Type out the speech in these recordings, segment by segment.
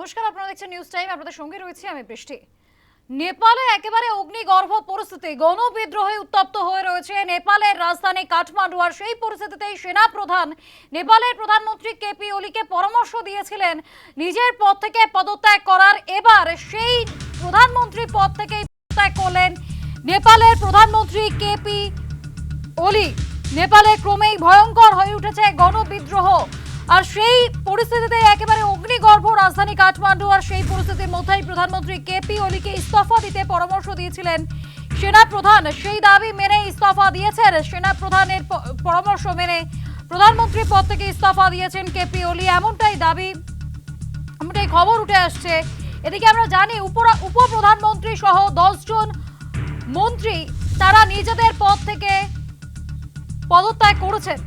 নমস্কার, আপনারা দেখছেন নিউজ টাইম আপনাদের সঙ্গে রয়েছি আমি বৃষ্টি নেপালে একেবারে অগ্নিগর্ভ পরিস্থিতি, গণবিদ্রোহে উত্তপ্ত হয়ে রয়েছে নেপালের রাজধানী কাঠমান্ডু আর সেই পরিস্থিতিতেই সেনা প্রধান নেপালের প্রধানমন্ত্রী কেপি ওলিকে পরামর্শ দিয়েছিলেন নিজের পদ থেকে পদত্যাগ করার। এবার সেই প্রধানমন্ত্রী পদ থেকেই পদত্যাগ করলেন নেপালের প্রধানমন্ত্রী কেপি ওলি নেপালে ক্রমেই ভয়ঙ্কর হয়ে উঠেছে গণবিদ্রোহ। আর সেই পরিস্থিতিতে একেবারে অগ্নিগর্ভ রাজধানী কাঠমান্ডু আর সেই পরিস্থিতির মধ্যেই প্রধানমন্ত্রী কেপি ওলিকে ইস্তফা দিতে পরামর্শ দিয়েছিলেন সেনা প্রধান সেই দাবি মেনে ইস্তফা দিয়েছেন সেনা প্রধানের পরামর্শ মেনে প্রধানমন্ত্রী পদ থেকে ইস্তফা দিয়েছেন কেপি ওলি এমনটাই দাবি, এমনটাই খবর উঠে আসছে। এদিকে আমরা জানি উপপ্রধানমন্ত্রী সহ দশজন মন্ত্রী তারা নিজেদের পদ থেকে পদত্যাগ করেছেন।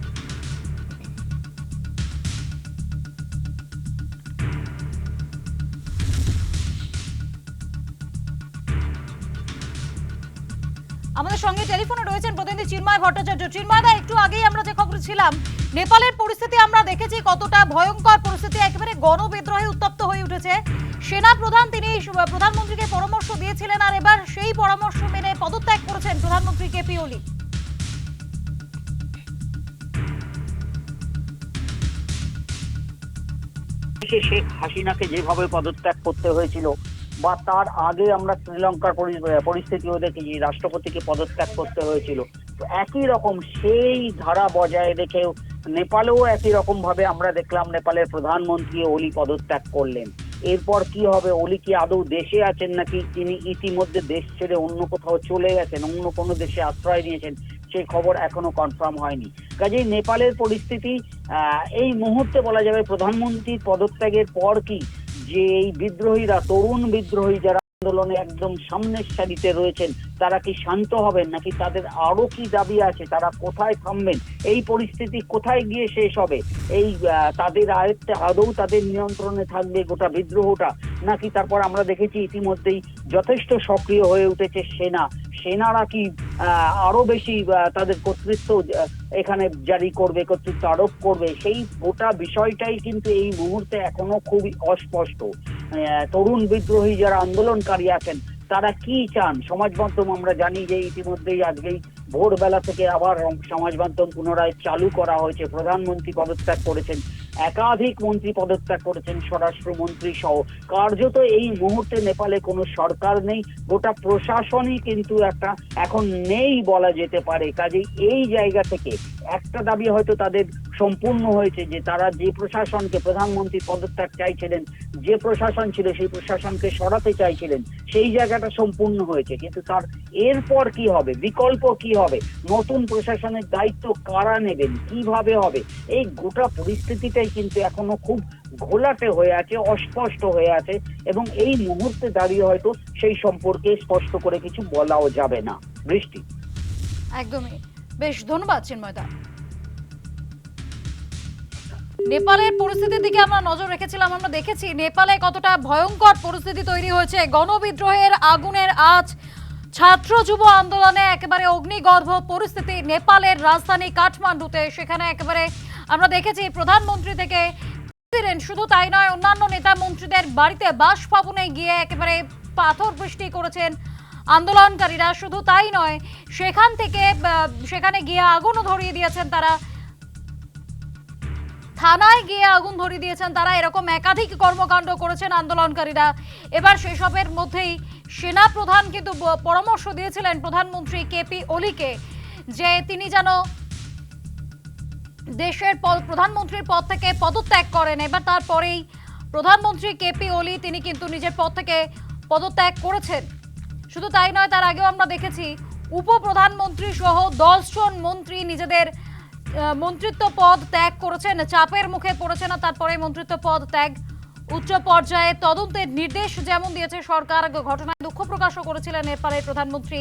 আমাদের সঙ্গে টেলিফোনে রয়েছেন প্রতিনিধি চিন্ময় ভট্টাচার্য। চিন্ময় দা একটু আগেই আমরা যে খবর ছিলাম, নেপালের পরিস্থিতি আমরা দেখেছি কতটা ভয়ঙ্কর পরিস্থিতি, একেবারে গণবিদ্রোহে উত্তপ্ত হয়ে উঠেছে। সেনা প্রধান তিনি, প্রধানমন্ত্রীকে পরামর্শ দিয়েছিলেন আর এবার সেই পরামর্শ মেনে পদত্যাগ করেছেন প্রধানমন্ত্রী কেপি ওলি। শেখ হাসিনাকে যেভাবে পদত্যাগ করতে হয়েছিল বা তার আগে আমরা শ্রীলঙ্কার পরিস্থিতিও দেখেছি, রাষ্ট্রপতিকে পদত্যাগ করতে হয়েছিল। তো একই রকম সেই ধারা বজায় রেখেও নেপালেও একই রকম ভাবে আমরা দেখলাম নেপালের প্রধানমন্ত্রী ওলি পদত্যাগ করলেন। এরপর কি হবে? ওলি কি আদৌ দেশে আছেন নাকি তিনি ইতিমধ্যে দেশ ছেড়ে অন্য কোথাও চলে গেছেন, অন্য কোনো দেশে আশ্রয় নিয়েছেন সেই খবর এখনও কনফার্ম হয়নি। কাজেই নেপালের পরিস্থিতি এই মুহূর্তে বলা যাবে প্রধানমন্ত্রীর পদত্যাগের পর কি যে এই বিদ্রোহীরা, তরুণ বিদ্রোহী যারা আন্দোলনে একদম সামনের সারিতে রয়েছেন, তারা কি শান্ত হবেন? নাকি তাদের আরও কি দাবি আছে? তারা কোথায় থামবেন? এই পরিস্থিতি কোথায় গিয়ে শেষ হবে? এই তাদের আয়ত্তে আদৌ তাদের নিয়ন্ত্রণে থাকবে গোটা বিদ্রোহটা? নাকি তারপর আমরা দেখেছি ইতিমধ্যেই যথেষ্ট সক্রিয় হয়ে উঠেছে সেনা? সেনারা কি আরও বেশি তাদের কর্তৃত্ব এখানে জারি করবে, কর্তৃত্ব আরোপ করবে। সেই গোটা বিষয়টাই কিন্তু এই মুহূর্তে এখনও খুবই অস্পষ্ট। তরুণ বিদ্রোহী যারা আন্দোলনকারী আছেন, তারা কি চান? সমাজ মাধ্যম, আমরা জানি যে ইতিমধ্যেই আজকেই ভোরবেলা থেকে আবার সমাজ মাধ্যম পুনরায় চালু করা হয়েছে। প্রধানমন্ত্রী পদত্যাগ করেছেন। একাধিক মন্ত্রী পদত্যাগ করেছেন স্বরাষ্ট্রমন্ত্রী সহ। কার্যত এই মুহূর্তে নেপালে কোনো সরকার নেই, গোটা প্রশাসনই কিন্তু একটা এখন নেই বলা যেতে পারে। কাজেই এই জায়গা থেকে একটা দাবি হয়তো তাদের সম্পূর্ণ হয়েছে যে তারা যে প্রশাসনকে প্রধানমন্ত্রী পদত্যাগ চাইছিলেন, যে প্রশাসন ছিল সেই প্রশাসনকে সরাতে চাইছিলেন, সেই জায়গাটা সম্পূর্ণ হয়েছে। কিন্তু তার এরপর কি হবে? বিকল্প কি হবে? নতুন প্রশাসনের দায়িত্ব কারা নেবেন? কীভাবে হবে? এই গোটা পরিস্থিতিটাই কিন্তু এখনও খুব ঘোলাটে হয়ে আছে, অস্পষ্ট হয়ে আছে এবং এই মুহূর্তে দাঁড়িয়ে হয়তো সেই সম্পর্কে স্পষ্ট করে কিছু বলাও যাবে না। বৃষ্টি। একদমই। বেশ, ধন্যবাদ চিন্ময়দা নেপালের পরিস্থিতির দিকে আমরা নজর রেখেছিলাম, আমরা দেখেছি নেপালে কতটা ভয়ঙ্কর পরিস্থিতি তৈরি হয়েছে। গণবিদ্রোহের আগুনের আজ ছাত্র যুব আন্দোলনে একেবারে অগ্নিগর্ভ পরিস্থিতি নেপালের রাজধানী কাঠমান্ডুতে। সেখানে একেবারে আমরা দেখেছি প্রধানমন্ত্রী থেকে শুধু তাই নয়, অন্যান্য নেতা মন্ত্রীদের বাড়িতে বাসভবনে গিয়ে একেবারে পাথর বৃষ্টি করেছেন আন্দোলনকারীরা। শুধু তাই নয়, সেখান থেকে সেখানে গিয়ে আগুনও ধরিয়ে দিয়েছেন তারা। থানায় গিয়ে আগুন ধরিয়ে দিয়েছেন তারা। এরকম একাধিক কর্মকাণ্ড করেছেন আন্দোলনকারীরা। এবার সেসবের মধ্যেই সেনা প্রধান কিন্তু পরামর্শ দিয়েছিলেন প্রধানমন্ত্রী কেপি ওলিকে যে তিনি যেন দেশের প্রধানমন্ত্রীর পদ থেকে পদত্যাগ করেন। এবার তারপরেই প্রধানমন্ত্রী কেপি ওলি তিনি কিন্তু নিজের পদ থেকে পদত্যাগ করেছেন। শুধু তাই নয়, তার আগেও আমরা দেখেছি, উপপ্রধানমন্ত্রী সহ দশজন মন্ত্রী নিজেদের মন্ত্রিত্ব পদ ত্যাগ করেছেন, চাপের মুখে পড়েছেন আর তারপরে মন্ত্রিত্ব পদ ত্যাগ উচ্চ পর্যায়ে তদন্তের নির্দেশ যেমন দিয়েছে সরকার, ঘটনায় দুঃখ প্রকাশও করেছিলেন নেপালের প্রধানমন্ত্রী।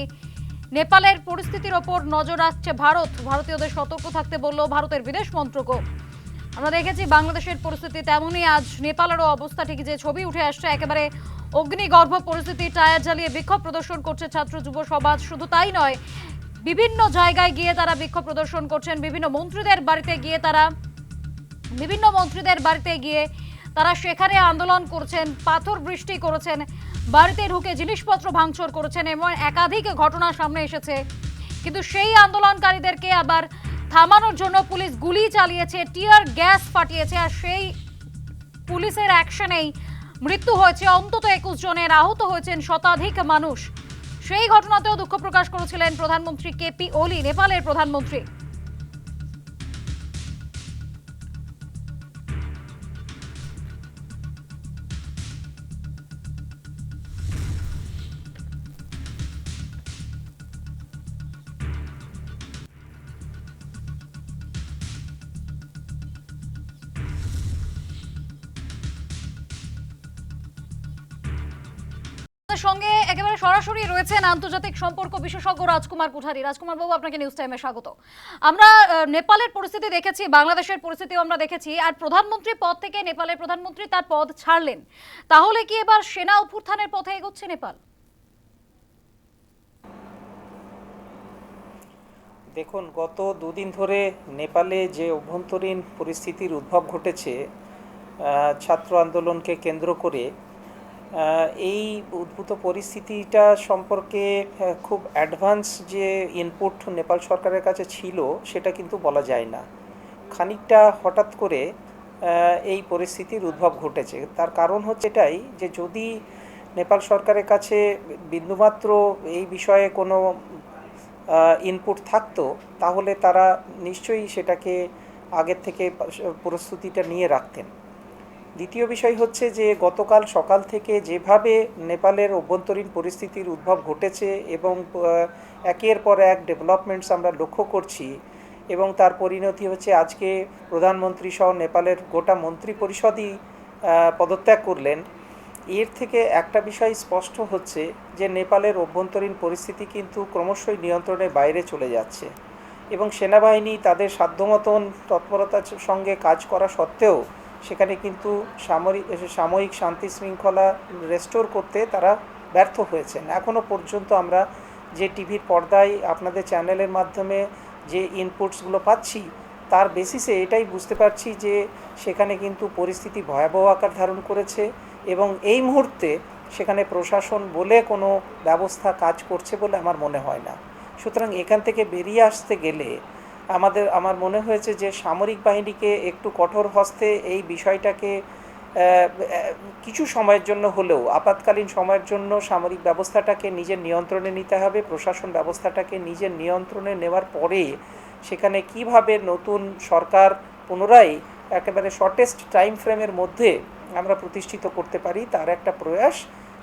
নেপালের পরিস্থিতির ওপর নজর রাখছে ভারত। ভারতীয়দের সতর্ক থাকতে বলল ভারতের বিদেশ মন্ত্রকও আমরা দেখেছি বাংলাদেশের পরিস্থিতি তেমনই আজ। নেপালেরও অবস্থা ঠিক যে ছবি উঠে আসছে, একেবারে অগ্নিগর্ভ পরিস্থিতি, টায়ার জ্বালিয়ে বিক্ষোভ প্রদর্শন করছে ছাত্র যুব সমাজ। শুধু তাই নয় বিভিন্ন জায়গায় গিয়ে তারা বিক্ষোভ প্রদর্শন করছেন, বিভিন্ন মন্ত্রীদের বাড়িতে গিয়ে তারা, বিভিন্ন মন্ত্রীদের বাড়িতে গিয়ে তারা সেখানে আন্দোলন করছেন, পাথর বৃষ্টি করেছেন, বাড়িতে ঢুকে জিনিসপত্র ভাঙচুর করেছেন এবং একাধিক ঘটনা সামনে এসেছে। কিন্তু সেই আন্দোলনকারীদেরকে আবার থামানোর জন্য পুলিশ গুলি চালিয়েছে, টিয়ার গ্যাস ফাটিয়েছে আর সেই পুলিশের অ্যাকশনেই মৃত্যু হয়েছে। অন্তত একুশ জনের আহত হয়েছেন শতাধিক মানুষ। সেই ঘটনাতেও দুঃখ প্রকাশ করেছিলেন প্রধানমন্ত্রী কেপি ওলি নেপালের প্রধানমন্ত্রী। আমাদের সঙ্গে একেবারে সরাসরি রয়েছেন আন্তর্জাতিক সম্পর্ক বিশেষজ্ঞ রাজকুমার কুঠারি। রাজকুমার বাবু, আপনাকে নিউজ টাইমে স্বাগত। আমরা নেপালের পরিস্থিতি দেখেছি, বাংলাদেশের পরিস্থিতিও আমরা দেখেছি, আর প্রধানমন্ত্রী পদ থেকে নেপালের প্রধানমন্ত্রী তার পদ ছাড়লেন। তাহলে কি এবার সেনা অভ্যুত্থানের পথে এগোচ্ছে নেপাল? দেখুন, গত দুদিন ধরে নেপালে যে অভ্যন্তরীণ পরিস্থিতির উদ্ভব ঘটেছে ছাত্র আন্দোলনকে কেন্দ্র করে এই উদ্ভূত পরিস্থিতিটা সম্পর্কে খুব অ্যাডভান্স যে ইনপুট নেপাল সরকারের কাছে ছিল, সেটা কিন্তু বলা যায় না। খানিকটা হঠাৎ করে এই পরিস্থিতির উদ্ভব ঘটেছে। তার কারণ হচ্ছে এটাই যে যদি নেপাল সরকারের কাছে বিন্দুমাত্র এই বিষয়ে কোনো ইনপুট থাকতো, তাহলে তারা নিশ্চয়ই সেটাকে আগের থেকে প্রস্তুতিটা নিয়ে রাখতেন। দ্বিতীয় বিষয় হচ্ছে যে গতকাল সকাল থেকে যেভাবে নেপালের অভ্যন্তরীণ পরিস্থিতির উদ্ভব ঘটেছে এবং একের পর এক ডেভেলপমেন্টস আমরা লক্ষ্য করছি এবং তার পরিণতি হচ্ছে আজকে প্রধানমন্ত্রী সহ নেপালের গোটা মন্ত্রী পরিষদই পদত্যাগ করলেন। এর থেকে একটা বিষয় স্পষ্ট হচ্ছে যে নেপালের অভ্যন্তরীণ পরিস্থিতি কিন্তু ক্রমশই নিয়ন্ত্রণের বাইরে চলে যাচ্ছে এবং সেনাবাহিনী তাদের সাধ্যমতন তৎপরতার সঙ্গে কাজ করা সত্ত্বেও সেখানে কিন্তু সামরিক সাময়িক শান্তি শৃঙ্খলা রেস্টোর করতে তারা ব্যর্থ হয়েছেন। এখনও পর্যন্ত আমরা যে টিভির পর্দায় আপনাদের চ্যানেলের মাধ্যমে যে ইনপুটসগুলো পাচ্ছি, তার বেসিসে এটাই বুঝতে পারছি যে সেখানে কিন্তু পরিস্থিতি ভয়াবহ আকার ধারণ করেছে এবং এই মুহূর্তে সেখানে প্রশাসন বলে কোনো ব্যবস্থা কাজ করছে বলে আমার মনে হয় না। সুতরাং এখান থেকে বেরিয়ে আসতে গেলে আমাদের, আমার মনে হয়েছে যে সামরিক বাহিনীকে একটু কঠোর হস্তে এই বিষয়টাকে কিছু সময়ের জন্য হলেও, আপাতকালীন সময়ের জন্য সামরিক ব্যবস্থাটাকে নিজের নিয়ন্ত্রণে নিতে হবে, প্রশাসন ব্যবস্থাটাকে নিজের নিয়ন্ত্রণে নেওয়ার পরে সেখানে কীভাবে নতুন সরকার পুনরায় একেবারে শর্টেস্ট টাইম ফ্রেমের মধ্যে আমরা প্রতিষ্ঠিত করতে পারি, তার একটা প্রয়াস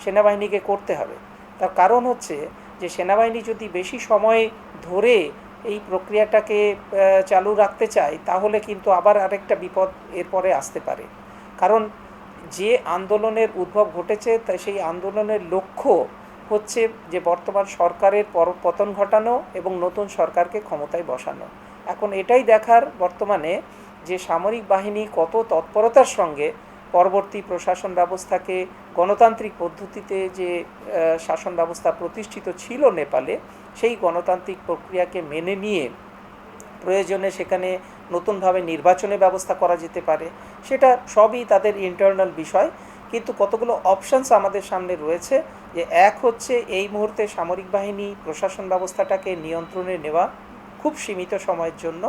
সেনাবাহিনীকে করতে হবে। তার কারণ হচ্ছে যে সেনাবাহিনী যদি বেশি সময় ধরে এই প্রক্রিয়াটাকে চালু রাখতে চাই, তাহলে কিন্তু আবার আরেকটা বিপদ এরপরে আসতে পারে। কারণ যে আন্দোলনের উদ্ভব ঘটেছে, তা সেই আন্দোলনের লক্ষ্য হচ্ছে যে বর্তমান সরকারের পতন ঘটানো এবং নতুন সরকারকে ক্ষমতায় বসানো। এখন এটাই দেখার বর্তমানে যে সামরিক বাহিনী কত তৎপরতার সঙ্গে পরবর্তী প্রশাসন ব্যবস্থাকে, গণতান্ত্রিক পদ্ধতিতে যে শাসন ব্যবস্থা প্রতিষ্ঠিত ছিল নেপালে সেই গণতান্ত্রিক প্রক্রিয়াকে মেনে নিয়ে প্রয়োজনে সেখানে নতুনভাবে নির্বাচনের ব্যবস্থা করা যেতে পারে, সেটা সবই তাদের ইন্টারনাল বিষয়। কিন্তু কতগুলো অপশানস আমাদের সামনে রয়েছে যে এক হচ্ছে এই মুহূর্তে সামরিক বাহিনী প্রশাসন ব্যবস্থাটাকে নিয়ন্ত্রণে নেওয়া খুব সীমিত সময়ের জন্য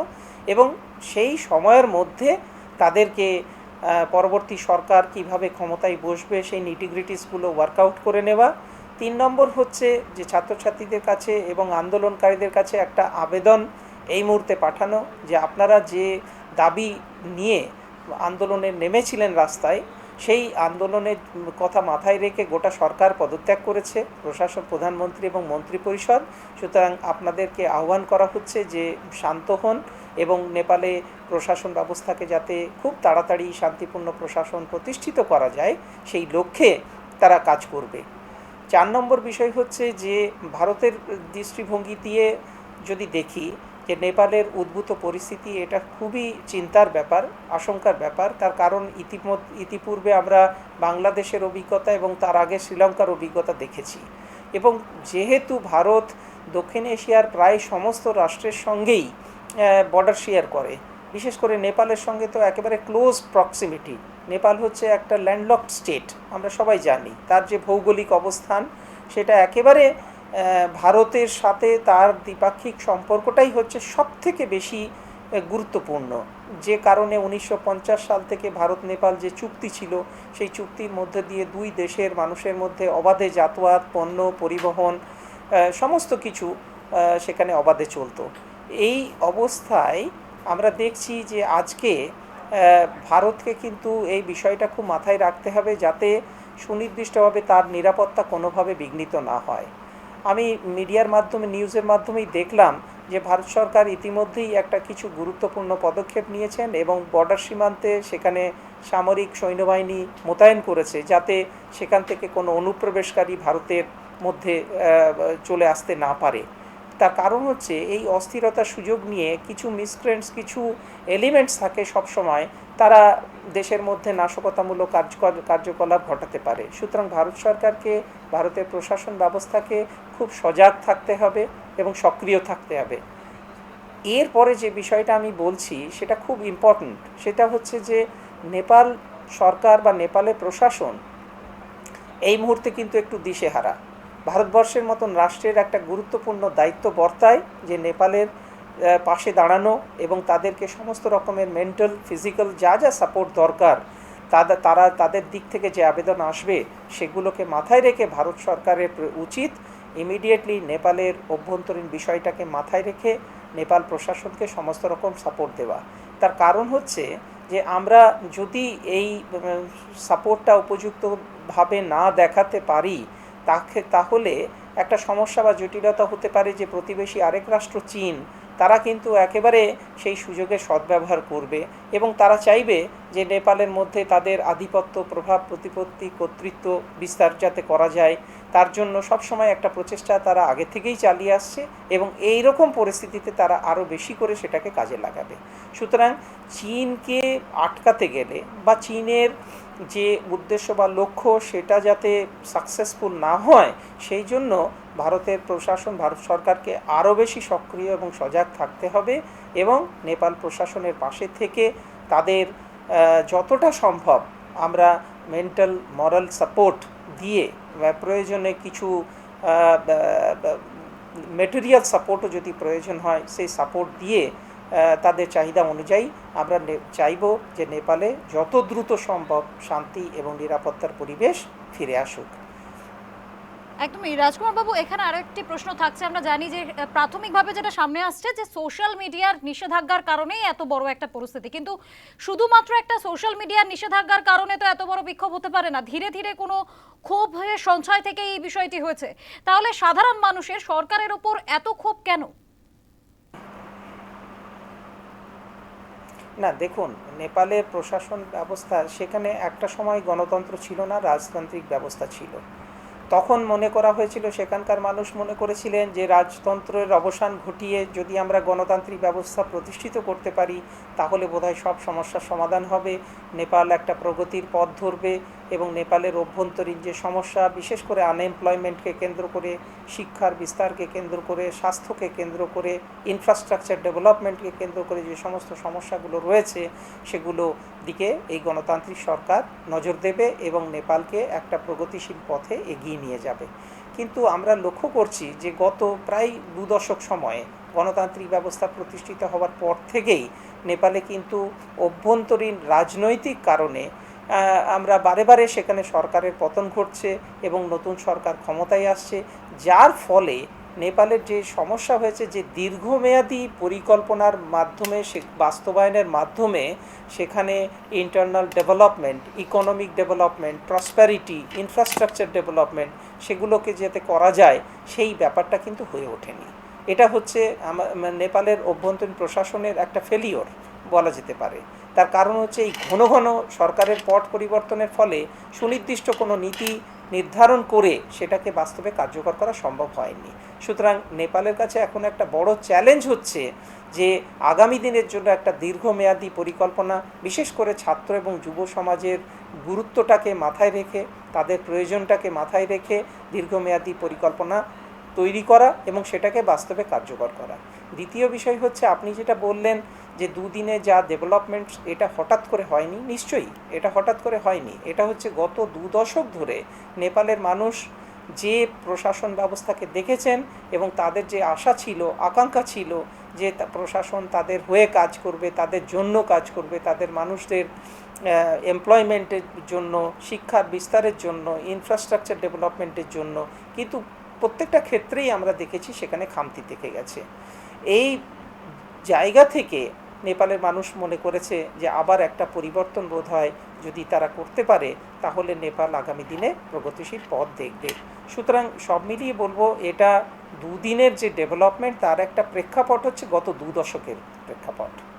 এবং সেই সময়ের মধ্যে তাদেরকে পরবর্তী সরকার কীভাবে ক্ষমতায় বসবে সেই নিটিগ্রিটিসগুলো ওয়ার্কআউট করে নেওয়া তিন নম্বর হচ্ছে যে ছাত্রছাত্রীদের কাছে এবং আন্দোলনকারীদের কাছে একটা আবেদন এই মুহূর্তে পাঠানো যে আপনারা যে দাবি নিয়ে আন্দোলনে নেমেছিলেন রাস্তায়, সেই আন্দোলনের কথা মাথায় রেখে গোটা সরকার পদত্যাগ করেছে, প্রশাসন, প্রধানমন্ত্রী এবং মন্ত্রিপরিষদ। সুতরাং আপনাদেরকে আহ্বান করা হচ্ছে যে শান্ত হন এবং নেপালে প্রশাসন ব্যবস্থাকে যাতে খুব তাড়াতাড়ি শান্তিপূর্ণ প্রশাসন প্রতিষ্ঠিত করা যায়, সেই লক্ষ্যে তারা কাজ করবে। চার নম্বর বিষয় হচ্ছে যে ভারতের দৃষ্টিভঙ্গি দিয়ে যদি দেখি যে নেপালের উদ্ভূত পরিস্থিতি, এটা খুবই চিন্তার ব্যাপার, আশঙ্কার ব্যাপার। তার কারণ ইতিমধ্যে, ইতিপূর্বে আমরা বাংলাদেশের অভিজ্ঞতা এবং তার আগে শ্রীলঙ্কার অভিজ্ঞতা দেখেছি। এবং যেহেতু ভারত দক্ষিণ এশিয়ার প্রায় সমস্ত রাষ্ট্রের সঙ্গেই বর্ডার শেয়ার করে, বিশেষ করে নেপালের সঙ্গে তো একেবারে ক্লোজ প্রক্সিমিটি নেপাল হচ্ছে একটা ল্যান্ডলকড স্টেট আমরা সবাই জানি। তার যে ভৌগোলিক অবস্থান, সেটা একেবারে ভারতের সাথে তার দ্বিপাক্ষিক সম্পর্কটাই হচ্ছে সব থেকে বেশি গুরুত্বপূর্ণ। যে কারণে উনিশশো পঞ্চাশ সাল থেকে ভারত, নেপাল যে চুক্তি ছিল, সেই চুক্তির মধ্যে দিয়ে দুই দেশের মানুষের মধ্যে অবাধে যাতায়াত, পণ্য, পরিবহন সমস্ত কিছু সেখানে অবাধে চলতো। এই অবস্থায় আমরা দেখছি যে আজকে ভারতকে কিন্তু এই বিষয়টা খুব মাথায় রাখতে হবে যাতে সুনির্দিষ্টভাবে তার নিরাপত্তা কোনোভাবে বিঘ্নিত না হয়। আমি মিডিয়ার মাধ্যমে, নিউজের মাধ্যমেই দেখলাম যে ভারত সরকার ইতিমধ্যেই একটা কিছু গুরুত্বপূর্ণ পদক্ষেপ নিয়েছেন এবং বর্ডার সীমান্তে সেখানে সামরিক সৈন্যবাহিনী মোতায়েন করেছে যাতে সেখান থেকে কোনো অনুপ্রবেশকারী ভারতের মধ্যে চলে আসতে না পারে। তার কারণ হচ্ছে এই অস্থিরতার সুযোগ নিয়ে কিছু মিসক্রেন্টস কিছু এলিমেন্টস থাকে সব সময় তারা দেশের মধ্যে নাশকতামূলক কার্যকর, কার্যকলাপ ঘটাতে পারে। সুতরাং ভারত সরকারকে, ভারতের প্রশাসন ব্যবস্থাকে খুব সজাগ থাকতে হবে এবং সক্রিয় থাকতে হবে। এরপরে যে বিষয়টা আমি বলছি, সেটা খুব ইম্পর্ট্যান্ট সেটা হচ্ছে যে নেপাল সরকার বা নেপালের প্রশাসন এই মুহূর্তে কিন্তু একটু দিশেহারা। ভারতবর্ষের মতন রাষ্ট্রের একটা গুরুত্বপূর্ণ দায়িত্ব বর্তায় যে নেপালের পাশে দাঁড়ানো এবং তাদেরকে সমস্ত রকমের মেন্টাল, ফিজিক্যাল যা যা সাপোর্ট দরকার তাদের তারা তাদের দিক থেকে যে আবেদন আসবে সেগুলোকে মাথায় রেখে ভারত সরকারের উচিত ইমিডিয়েটলি নেপালের অভ্যন্তরীণ বিষয়টাকে মাথায় রেখে নেপাল প্রশাসনকে সমস্ত রকম সাপোর্ট দেওয়া। তার কারণ হচ্ছে যে আমরা যদি এই সাপোর্টটা উপযুক্তভাবে না দেখাতে পারি তাকে তাহলে একটা সমস্যা বা জটিলতা হতে পারে যে প্রতিবেশী আরেক রাষ্ট্র চীন, তারা কিন্তু একেবারে সেই সুযোগের সদ্ব্যবহার করবে এবং তারা চাইবে যে নেপালের মধ্যে তাদের আধিপত্য, প্রভাব, প্রতিপত্তি, কর্তৃত্ব বিস্তার যাতে করা যায়। তার জন্য সবসময় একটা প্রচেষ্টা তারা আগে থেকেই চালিয়ে আসছে এবং এই রকম পরিস্থিতিতে তারা আরও বেশি করে সেটাকে কাজে লাগাবে। সুতরাং চীনকে আটকাতে গেলে বা চীনের যে উদ্দেশ্য বা লক্ষ্য সেটা যাতে সাকসেসফুল না হয়, সেই জন্য ভারতের প্রশাসন, ভারত সরকারকে আরও বেশি সক্রিয় এবং সজাগ থাকতে হবে এবং নেপাল প্রশাসনের পাশে থেকে তাদের যতটা সম্ভব আমরা মেন্টাল মরাল সাপোর্ট দিয়ে প্রয়োজনে কিছু মেটেরিয়াল সাপোর্টও যদি প্রয়োজন হয়, সেই সাপোর্ট দিয়ে তাদের চাহিদা অনুযায়ী আমরা চাইব যে নেপালে যত দ্রুত সম্ভব শান্তি এবং নিরাপত্তার পরিবেশ ফিরে আসুক। একদমই। রাজকুমার বাবু এখানে আরও একটি প্রশ্ন থাকছে। আমরা জানি যে প্রাথমিকভাবে যেটা সামনে আসছে যে সোশ্যাল মিডিয়ার নিষেধাজ্ঞার কারণেই এত বড় একটা পরিস্থিতি। কিন্তু শুধুমাত্র একটা সোশ্যাল মিডিয়ার নিষেধাজ্ঞার কারণে তো এত বড় বিক্ষোভ হতে পারে না। ধীরে ধীরে কোনো ক্ষোভ হয়ে সঞ্চয় থেকে এই বিষয়টি হয়েছে। তাহলে সাধারণ মানুষের সরকারের ওপর এত ক্ষোভ কেন? না, দেখুন নেপালের প্রশাসন ব্যবস্থা, সেখানে একটা সময় গণতন্ত্র ছিল না, রাজতান্ত্রিক ব্যবস্থা ছিল। তখন মনে করা হয়েছিল, সেখানকার মানুষ মনে করেছিলেন যে রাজতন্ত্রের অবসান ঘটিয়ে যদি আমরা গণতান্ত্রিক ব্যবস্থা প্রতিষ্ঠিত করতে পারি, তাহলে বোধহয় সব সমস্যার সমাধান হবে। নেপাল একটা প্রগতির পথ ধরবে এবং নেপালের অভ্যন্তরীণ যে সমস্যা, বিশেষ করে আনএমপ্লয়মেন্টকে কেন্দ্র করে, শিক্ষার বিস্তারকে কেন্দ্র করে, স্বাস্থ্যকে কেন্দ্র করে ইনফ্রাস্ট্রাকচার ডেভেলপমেন্টকে কেন্দ্র করে যে সমস্ত সমস্যাগুলো রয়েছে, সেগুলো দিকে এই গণতান্ত্রিক সরকার নজর দেবে এবং নেপালকে একটা প্রগতিশীল পথে এগিয়ে নিয়ে যাবে। কিন্তু আমরা লক্ষ্য করছি যে গত প্রায় দু দশক সময়ে গণতান্ত্রিক ব্যবস্থা প্রতিষ্ঠিত হওয়ার পর থেকেই নেপালে কিন্তু অভ্যন্তরীণ রাজনৈতিক কারণে আমরা বারে বারে সেখানে সরকারের পতন ঘটছে এবং নতুন সরকার ক্ষমতায় আসছে, যার ফলে নেপালের যে সমস্যা হয়েছে, যে দীর্ঘমেয়াদী পরিকল্পনার মাধ্যমে, সে বাস্তবায়নের মাধ্যমে সেখানে internal development economic development prosperity infrastructure development সেগুলোকে যাতে করা যায়, সেই ব্যাপারটা কিন্তু হয়ে ওঠেনি। এটা হচ্ছে নেপালের অভ্যন্তরীণ প্রশাসনের একটা ফেলিওর বলা যেতে পারে। তার কারণ হচ্ছে এই ঘন ঘন সরকারের পট পরিবর্তনের ফলে সুনির্দিষ্ট কোনো নীতি নির্ধারণ করে সেটাকে বাস্তবে কার্যকর করা সম্ভব হয়নি। সুতরাং নেপালের কাছে এখন একটা বড় চ্যালেঞ্জ হচ্ছে যে আগামী দিনের জন্য একটা দীর্ঘমেয়াদী পরিকল্পনা, বিশেষ করে ছাত্র এবং যুব সমাজের গুরুত্বটাকে মাথায় রেখে, তাদের প্রয়োজনটাকে মাথায় রেখে দীর্ঘমেয়াদী পরিকল্পনা তৈরি করা এবং সেটাকে বাস্তবে কার্যকর করা। দ্বিতীয় বিষয় হচ্ছে, আপনি যেটা বললেন যে দুদিনে যা ডেভেলপমেন্ট এটা হঠাৎ করে হয়নি, নিশ্চয়ই এটা হঠাৎ করে হয়নি। এটা হচ্ছে গত দু দশক ধরে নেপালের মানুষ যে প্রশাসন ব্যবস্থাকে দেখেছেন এবং তাদের যে আশা ছিল, আকাঙ্ক্ষা ছিল যে প্রশাসন তাদের হয়ে কাজ করবে, তাদের জন্য কাজ করবে, তাদের মানুষদের এমপ্লয়মেন্টের জন্য, শিক্ষার বিস্তারের জন্য ইনফ্রাস্ট্রাকচার ডেভেলপমেন্টের জন্য। কিন্তু প্রত্যেকটা ক্ষেত্রেই আমরা দেখেছি সেখানে খামতি থেকে গেছে। এই জায়গা থেকে নেপালের মানুষ মনে করেছে যে আবার একটা পরিবর্তন বোধ হয় যদি তারা করতে পারে, তাহলে নেপাল আগামী দিনে প্রগতিশীল পথ দেখবে। সুতরাং সব মিলিয়ে বলব, এটা দুদিনের যে ডেভেলপমেন্ট, তার একটা প্রেক্ষাপট হচ্ছে গত দু দশকের প্রেক্ষাপট।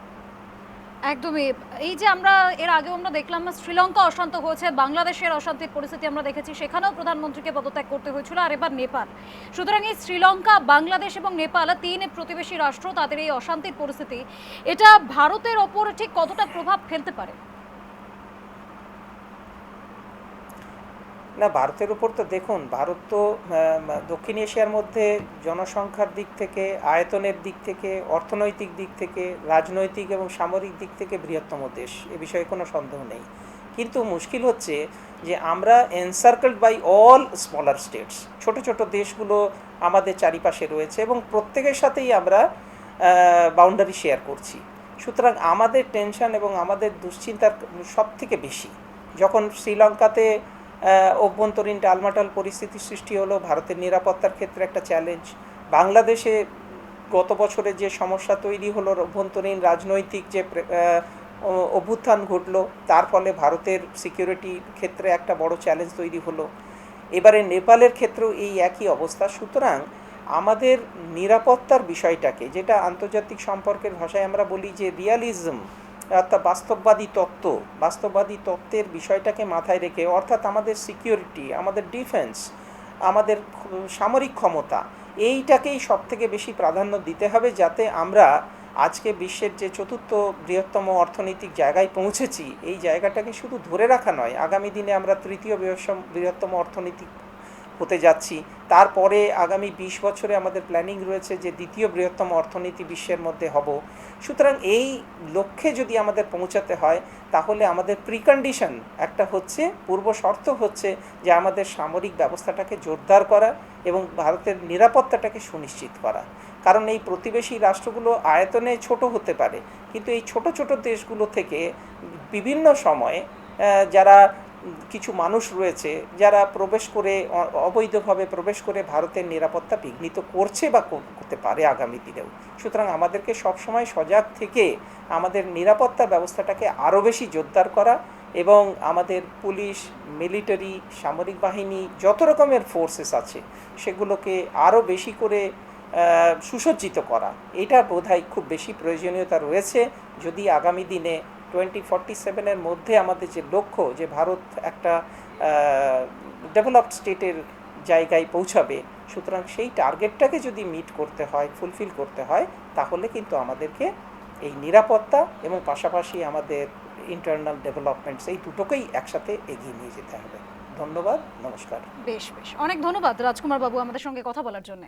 একদমই। এই যে আমরা, এর আগে আমরা দেখলাম না, শ্রীলঙ্কা অশান্ত হয়েছে, বাংলাদেশের অশান্তির পরিস্থিতি আমরা দেখেছি, সেখানেও প্রধানমন্ত্রীকে পদত্যাগ করতে হয়েছিল, আর এবার নেপাল। সুতরাং এই শ্রীলঙ্কা, বাংলাদেশ এবং নেপাল তিন প্রতিবেশী রাষ্ট্র, তাদের এই অশান্তির পরিস্থিতি, এটা ভারতের ওপর ঠিক কতটা প্রভাব ফেলতে পারে? না, ভারতের উপর তো দেখুন, ভারত তো দক্ষিণ এশিয়ার মধ্যে জনসংখ্যার দিক থেকে, আয়তনের দিক থেকে, অর্থনৈতিক দিক থেকে, রাজনৈতিক এবং সামরিক দিক থেকে বৃহত্তম দেশ। এ বিষয়ে কোনো সন্দেহ নেই। কিন্তু মুশকিল হচ্ছে যে আমরা encircled by all smaller states ছোট ছোট দেশগুলো আমাদের চারিপাশে রয়েছে এবং প্রত্যেকের সাথেই আমরা বাউন্ডারি শেয়ার করছি। সুতরাং আমাদের টেনশন এবং আমাদের দুশ্চিন্তার সব থেকে বেশি। যখন শ্রীলঙ্কাতে অভ্যন্তরীণ টালমাটাল পরিস্থিতি সৃষ্টি হলো ভারতের নিরাপত্তার ক্ষেত্রে একটা চ্যালেঞ্জ বাংলাদেশে গত বছরে যে সমস্যা তৈরি হলো, অভ্যন্তরীণ রাজনৈতিক যে অভ্যুত্থান ঘটলো, তার ফলে ভারতের সিকিউরিটির ক্ষেত্রে একটা বড় চ্যালেঞ্জ তৈরি হলো। এবারে নেপালের ক্ষেত্রেও এই একই অবস্থা। সুতরাং আমাদের নিরাপত্তার বিষয়টাকে, যেটা আন্তর্জাতিক সম্পর্কের ভাষায় আমরা বলি যে রিয়ালিজম অর্থাৎ বাস্তববাদী তত্ত্ব, বাস্তববাদী তত্ত্বের বিষয়টাকে মাথায় রেখে, অর্থাৎ আমাদের সিকিউরিটি আমাদের ডিফেন্স আমাদের সামরিক ক্ষমতা, এইটাকেই সব থেকে বেশি প্রাধান্য দিতে হবে যাতে আমরা আজকে বিশ্বের যে চতুর্থ বৃহত্তম অর্থনৈতিক জায়গায় পৌঁছেছি, এই জায়গাটাকে শুধু ধরে রাখা নয়, আগামী দিনে আমরা তৃতীয় বৃহত্তম- বৃহত্তম অর্থনৈতিক হতে যাচ্ছি। তারপরে আগামী বিশ বছরে আমাদের প্ল্যানিং রয়েছে যে দ্বিতীয় বৃহত্তম অর্থনীতি বিশ্বের মধ্যে হব। সুতরাং এই লক্ষ্যে যদি আমাদের পৌঁছাতে হয়, তাহলে আমাদের প্রিকন্ডিশন একটা হচ্ছে, পূর্ব শর্ত হচ্ছে যে আমাদের সামরিক ব্যবস্থাটাকে জোরদার করা এবং ভারতের নিরাপত্তাটাকে সুনিশ্চিত করা। কারণ এই প্রতিবেশী রাষ্ট্রগুলো আয়তনে ছোট হতে পারে, কিন্তু এই ছোট ছোট দেশগুলো থেকে বিভিন্ন সময়ে যারা কিছু মানুষ রয়েছে যারা প্রবেশ করে অবৈধভাবে প্রবেশ করে ভারতের নিরাপত্তা বিঘ্নিত করছে বা করতে পারে আগামী দিনেও। সুতরাং আমাদেরকে সবসময় সজাগ থেকে আমাদের নিরাপত্তা ব্যবস্থাটাকে আরও বেশি জোরদার করা এবং আমাদের পুলিশ, মিলিটারি, সামরিক বাহিনী, যত রকমের ফোর্সেস আছে, সেগুলোকে আরও বেশি করে সুসজ্জিত করা। এটা বোধহয় খুব বেশি প্রয়োজনীয়তা রয়েছে যদি আগামী দিনে টোয়েন্টি ফর্টি সেভেনের মধ্যে আমাদের যে লক্ষ্য যে ভারত একটা ডেভেলপড স্টেটের জায়গায় পৌঁছাবে, সুতরাং সেই টার্গেটটাকে যদি মিট করতে হয় ফুলফিল করতে হয়, তাহলে কিন্তু আমাদেরকে এই নিরাপত্তা এবং পাশাপাশি আমাদের ইন্টারনাল ডেভেলপমেন্টস এই দুটোকেই একসাথে এগিয়ে নিয়ে যেতে হবে। ধন্যবাদ, নমস্কার। বেশ বেশ। অনেক ধন্যবাদ রাজকুমার বাবু আমাদের সঙ্গে কথা বলার জন্য।